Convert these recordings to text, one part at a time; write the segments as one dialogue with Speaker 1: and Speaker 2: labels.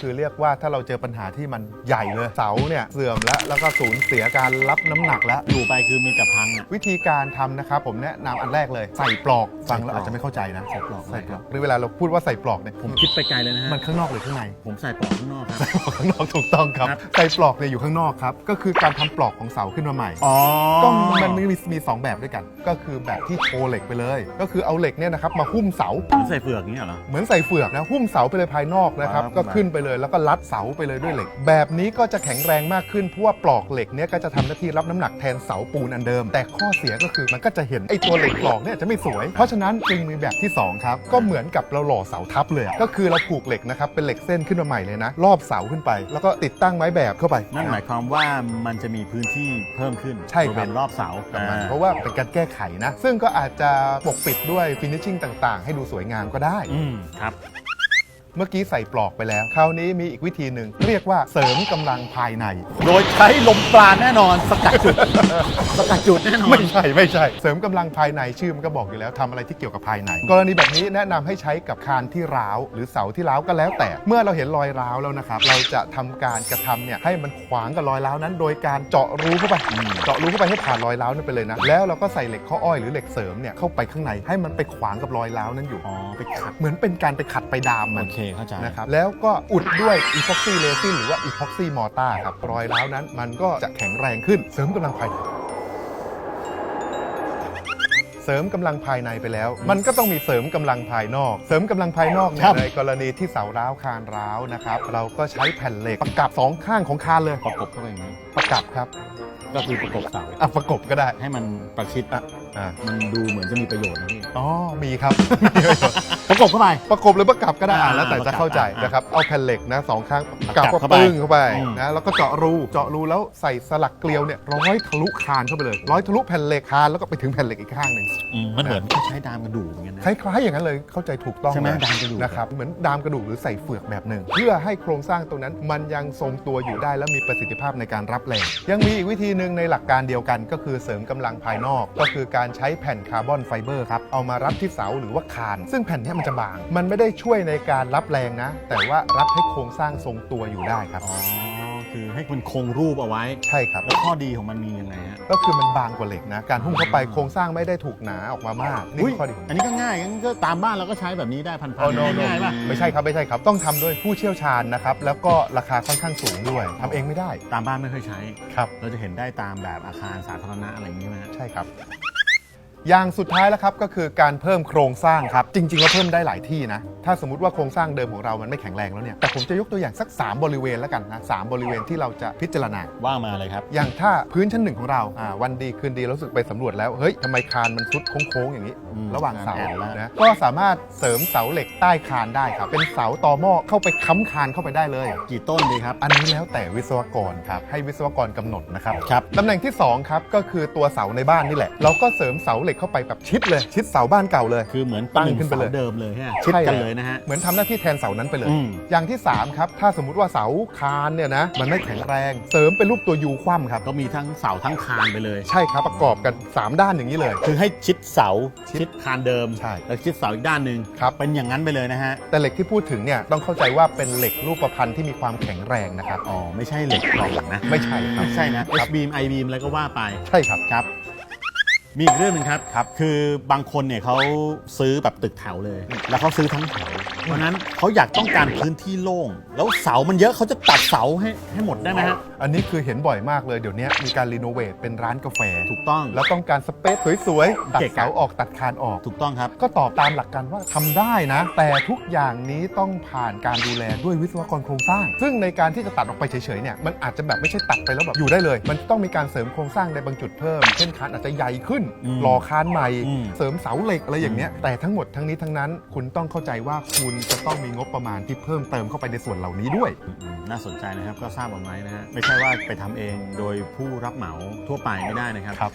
Speaker 1: คือเรียกว่าถ้าเราเจอปัญหาที่มันใหญ่เลยเสาเนี่ยเสื่อมแล้วแล้วก็สูญเสียการรับน้ำหนักแล้ว
Speaker 2: อยู่ไปคือมีแต่พังอะ
Speaker 1: วิธีการทำนะครับผมแนะนำอันแรกเลยใส่ปลอกฟังแล้วอาจจะไม่เข้าใจนะ
Speaker 2: ใส่ปลอก
Speaker 1: ใส่ปลอกหรือเวลาเราพูดว่าใส่ปลอกเนี่ย
Speaker 2: ผมคิดไปไกลเลยนะฮะ
Speaker 1: มันข้างนอกหรือข้างใน
Speaker 2: ผมใส่ปลอกข้างนอกครับ
Speaker 1: ข้างนอกถูกต้องครับ
Speaker 2: ครับ
Speaker 1: ใส่ปลอกเนี่ยอยู่ข้างนอกครับก็คือการทำปลอกของเสาขึ้นมาใหม่
Speaker 2: อ๋อ
Speaker 1: ก็มันมีมีมีสองแบบด้วยกัน ก็คือแบบที่โชว์เหล็กไปเลย ก็คือเอาเหล็กเนี่ยนะครับมาหุ้มเสา
Speaker 2: เหมือนใส่เฟือกอย่างเงี้ยเหรอ
Speaker 1: เหมือนใส่เฟือกนะหุ้มเสาไปเลยภายนอกนะครับ
Speaker 2: ครับ
Speaker 1: ก็ขึ้นไปเลย แล้วก็รัดเสาไปเลยด้วยเหล็ก แบบนี้ก็จะแข็งแรงมากขึ้นเพราะว่าปลอกเหล็กเนี่ยก็จะทำหน้าที่รับน้ำหนักแทนเสาปูนอันเดิม แต่ข้อเสียก็คือมันก็จะเห็นไอ้ตัวเหล็กปลอกเนี่ยจะไม่สวย เพราะฉะนั้นจึงมีแบบที่สองครับก็เหมือนกับเราหล่อเสาทับเลยอะก็คือเราผูกเหล็กนะครับเป็นเหล็กเส้นขึ้นมาใหม่เลยนะ รอบเสาขึ้นไป แล้วก็ติดตั้งไม้แบบเข้าไป
Speaker 2: นั่นหมายความว่ามันจะมีพื้นที่เพิ่มขึ้น
Speaker 1: ใช่ครับ
Speaker 2: บริเวณรอบเสา
Speaker 1: ประมาณ
Speaker 2: อ่
Speaker 1: เพราะว่าเป็นการแก้ไขนะ ซึ่งก็อาจจะปกปิดด้วยฟินิชชิ่งต่าง ๆ ให้ดูสวยงามก็ได้
Speaker 2: อืมครับ
Speaker 1: เมื่อกี้ใส่ปลอกไปแล้ว คราวนี้มีอีกวิธีหนึ่งเรียกว่าเสริมกำลังภายใน
Speaker 2: โดยใช้ลมปราณแน่นอนสกัดจุด สกัดจุดแน่นอน
Speaker 1: ไม่ใช่ไม่ใช่ เสริมกำลังภายในชื่อมันก็บอกอยู่แล้วทำอะไรที่เกี่ยวกับภายใน กรณีแบบนี้แนะนำให้ใช้กับคานที่ร้าว หรือเสาที่ร้าวก็แล้วแต่ เมื่อเราเห็นรอยร้าวแล้วนะครับ เราจะทำการกระทำเนี่ยให้มันขวางกับรอยร้าวนั้น โดยการเจาะรูเข้าไปเจาะรูเข้าไปให้ผ่านรอยร้าวนั้นไปเลยนะแล้วเราก็ใส่เหล็กข้ออ้อยหรือเหล็กเสริมเนี่ยเข้าไปข้างในให้มันไปขวางกับรอยร้าวนั้นอยู่
Speaker 2: อ๋อไปขัด
Speaker 1: เหมือนเป็นการไปขัดไปดามมั
Speaker 2: โอนเคเข้าใจ
Speaker 1: นะครับแล้วก็อุดด้วยอีพ็อกซี่เรซินหรือว่าอีพ็อกซี่มอร์ตาครับรอยร้าวนั้นมันก็จะแข็งแรงขึ้นเสริมกำลังภายในเสริมกำลังภายในไปแล้ว มันก็ต้องมีเสริมกำลังภายนอก เสริมกำลังภายนอกเนี่
Speaker 2: ครั
Speaker 1: ย
Speaker 2: บ
Speaker 1: ในกรณีที่เสาร้าวคานร้าวนะครับ เราก็ใช้แผ่นเหล็กประกับสองข้างของคานเลย
Speaker 2: ประกบเข้าไปอย่างนี้
Speaker 1: ประกับครับ
Speaker 2: ก็คือประกบเสา
Speaker 1: อะประกบก็ได้
Speaker 2: ให้มันประชิด
Speaker 1: อะอะ
Speaker 2: มันดูเหมือนจะมีประโยชน์นะพี่
Speaker 1: อ๋อมีครับ
Speaker 2: ประกบเข้าไป
Speaker 1: ประกบหรือประกับก็ได้อะ
Speaker 2: อ่า
Speaker 1: แล้วแต่จะเข้าใจ
Speaker 2: ประกับ
Speaker 1: นะครับเอาแผ่นเหล็กนะสองข้าง
Speaker 2: ประกั
Speaker 1: กับบก็
Speaker 2: เข้าไป
Speaker 1: ปึ้งเข้าไป
Speaker 2: อืม
Speaker 1: นะแล้วก็เจาะรูเจาะรูแล้วใส่สลักเกลียวเนี่ยร้อยทะลุคานเข้าไปเลยร้อยทะลุแผ่นเหล็กคานแล้วก็ไปถึงแผ่นเหล็กอีกข้างหนึ่ง
Speaker 2: อืมมันเหมือนใช้ดามกระดูกเหมือนกันนะ
Speaker 1: คล้ายๆอย่างนั้นเลยเข้าใจถูกต้อง
Speaker 2: ใช่ไหม
Speaker 1: เลย
Speaker 2: ดามกระดูก
Speaker 1: นะครับเหมือนดามกระดูกหรือใส่เฟือกแบบหนึ่ง เพื่อให้โครงสร้างตรงนั้นมันยังทรงตัวอยู่ได้และมีประสิทธิภาพในการรับแรงยังมีอีกวิธีหนึ่งึงในหลักการเดียวกันก็คือเสริมกำลังภายนอก ก็คือการใช้แผ่นคาร์บอนไฟเบอร์ครับเอามารับที่เสาหรือว่าคาน ซึ่งแผ่นนี้มันจะบาง มันไม่ได้ช่วยในการรับแรงนะ แต่ว่ารับให้โครงสร้างทรงตัวอยู่ได้ครับ
Speaker 2: คือให้มันคงรูปเอาไว้
Speaker 1: ใช่ครับ
Speaker 2: แล้วข้อดีของมันมียังไงฮะ
Speaker 1: ก็คือมันบางกว่าเหล็กนะ การหุ้มเข้าไปโครงสร้างไม่ได้ถูกหนาออกมามากนี่
Speaker 2: อุ๊ย
Speaker 1: คือข้อดีของ
Speaker 2: อันนี้ก็ง่ายงั้นก็ตามบ้านเราก็ใช้แบบนี้ได้พันๆ
Speaker 1: โอ้โนโน
Speaker 2: ง่ายๆป่ะ
Speaker 1: ไม่ใช่ครับไม่ใช่ครับ ต้องทำด้วยผู้เชี่ยวชาญนะครับ แล้วก็ราคาค่อนข้างสูงด้วยทำเองไม่ได้
Speaker 2: ตามบ้านไม่เคยใช้
Speaker 1: ครับ
Speaker 2: เราจะเห็นได้ตามแบบอาคารสาธารณะอะไรอย่างนี้ไหมฮะ
Speaker 1: ใช่ครับ อย่างสุดท้ายแล้วครับก็คือการเพิ่มโครงสร้างครับ จริงๆแล้วเพิ่มได้หลายที่นะ ถ้าสมมติว่าโครงสร้างเดิมของเรามันไม่แข็งแรงแล้วเนี่ยแต่ผมจะยกตัวอย่างสัก 3 บริเวณแล้วกันนะสามบริเวณที่เราจะพิจารณา
Speaker 2: ว่ามาเลยครับ
Speaker 1: อย่างถ้าพื้นชั้นหนึ่งของเราอ่าวันดีคืนดีเรารู้สึกไปสำรวจแล้วเฮ้ยทำไมคานมันซุดโค้งๆอย่างนี้
Speaker 2: อืม
Speaker 1: ระหว่างเสา
Speaker 2: แอนแล้ว
Speaker 1: นะก็สามารถเสริมเสาเหล็กใต้คานได้ครับ เป็นเสาตอหม้อเข้าไปค้ำคานเข้าไปได้เลย
Speaker 2: กี่ต้นดีครับ
Speaker 1: อันนี้แล้วแต่วิศวกรครับให้วิศวกรกำหนดนะครับ
Speaker 2: ครับ
Speaker 1: ตำแหน่งที่2ครับก็คือตัวเสาในบ้านนี่แหละ เราก็เสริมเสาเหล็กเข้าไปแบบชิดเลย ชิดเสาบ้านเก่าเลย
Speaker 2: คือเหมือน
Speaker 1: ตั้ง
Speaker 2: หนึ่
Speaker 1: ขึ้นไปเลย
Speaker 2: สาเดิมเลยฮะชิด
Speaker 1: ใช่
Speaker 2: กัน
Speaker 1: แล้ว
Speaker 2: เลยนะฮะ
Speaker 1: เหมือนทำหน้าที่แทนเสานั้นไปเลย
Speaker 2: อืม
Speaker 1: อย่างที่ 3 ครับ ถ้าสมมุติว่าเสาคานเนี่ยนะมันไม่แข็งแรง เสริมเป็นรูปตัวยูคว่ำครับ
Speaker 2: ก็มีทั้งเสาทั้งคานไปเลย
Speaker 1: ใช่ครับประกอบกัน 3 ด้านอย่างนี้เลย
Speaker 2: คือให้ชิดเสา
Speaker 1: ชิด
Speaker 2: ชิดคานเดิม
Speaker 1: ใช่
Speaker 2: แล้วชิดเสาอีกด้านหนึ่ง
Speaker 1: ครับ
Speaker 2: เป็นอย่างนั้นไปเลยนะฮะ
Speaker 1: แต่เหล็กที่พูดถึงเนี่ยต้องเข้าใจว่าเป็นเหล็กรูปประพันธ์ที่มีความแข็งแรงนะครับ
Speaker 2: อ๋อไม่ใช่เหล็กกล่องนะ
Speaker 1: ไม่ใช่ครับ
Speaker 2: ไม่ใช่นะ
Speaker 1: ครั
Speaker 2: H
Speaker 1: บ
Speaker 2: beam I beam อะไรก็ว่าไป
Speaker 1: ใช่ครับ
Speaker 2: ครับ มีอีกเรื่องหนึ่งครับครับคือบางคนเนี่ยเขาซื้อแบบตึกแถวเลย แล้วเขาซื้อทั้งแถวเพราะฉะนั้นเขาอยากต้องการพื้นที่โล่ง แล้วเสามันเยอะเขาจะตัดเสาให้ให้หมดได้ไหมฮะ
Speaker 1: อันนี้คือเห็นบ่อยมากเลยเดี๋ยวนี้มีการรีโนเวทเป็นร้านกาแฟ
Speaker 2: ถูกต้อง
Speaker 1: แล้วต้องการสเปซสวยๆตัด
Speaker 2: เกะกะ
Speaker 1: เสาออกตัดคานออก
Speaker 2: ถูกต้องครับ
Speaker 1: ก็ตอบตามหลักการว่าทำได้นะ แต่ทุกอย่างนี้ต้องผ่านการดูแลด้วยวิศวกรโครงสร้าง ซึ่งในการที่จะตัดออกไปเฉยๆเนี่ยมันอาจจะแบบไม่ใช่ตัดไปแล้วแบบอยู่ได้เลย มันต้องมีการเสริมโครงสร้างในบางจุดเพิ่มเช่นคานอาจจะใหญ่ขึ้น
Speaker 2: อืม
Speaker 1: หล่อคานใหม่
Speaker 2: อืม
Speaker 1: เสริมเสาเหล็กอะไรอย่างเนี้ยแต่ทั้งหมดทั้งนี้ทั้งนั้น คุณต้องเข้าใจว่าคุณจะต้องมีงบประมาณที่เพิ่มเติมเข้าไปในส่วนเหล่านี้ด้วย
Speaker 2: อืมน่าสนใจนะครับก็ทราบเอาไว้นะฮะไม่ใช่ว่าไปทำเองโดยผู้รับเหมาทั่วไปไม่ได้นะครับ
Speaker 1: ครับ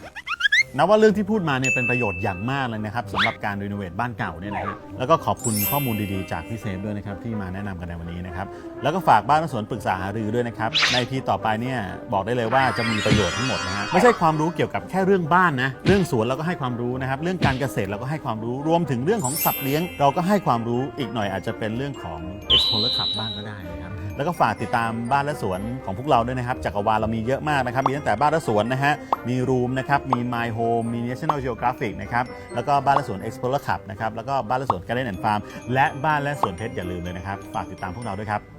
Speaker 2: นับว่าเรื่องที่พูดมาเนี่ยเป็นประโยชน์อย่างมากเลยนะครับสำหรับการรีโนเวทบ้านเก่าเนี่ยนะฮะแล้วก็ขอบคุณข้อมูลดีๆจากพี่เซฟด้วยนะครับที่มาแนะนำกันในวันนี้นะครับแล้วก็ฝากบ้านและสวนปรึกษาหารือด้วยนะครับในทีต่อไปเนี่ยบอกได้เลยว่าจะมีประโยชน์ทั้งหมดนะฮะไม่ใช่ความรู้เกี่ยวกับแค่เรื่องบ้านนะเรื่องสวนเราก็ให้ความรู้นะครับเรื่องการเกษตรเราก็ให้ความรู้รวมถึงเรื่องของสัตว์เลี้ยง เราก็ให้ความรู้อีกหน่อยอาจจะเป็นเรื่องของ Explorer Club บ้างก็ได้นะครับ แล้วก็ฝากติดตามบ้านและสวนของพวกเราด้วยนะครับจักรวาลเรามีเยอะมากนะครับ มีตั้งแต่บ้านและสวนนะฮะมีรูมนะครับมี My Home มี National Geographic นะครับแล้วก็บ้านและสวน Explorer Club นะครับแล้วก็บ้านและสวน Garden and Farm และบ้านและสวนเพชรอย่าลืมเลยนะครับ ฝากติดตามพวกเราด้วยครับ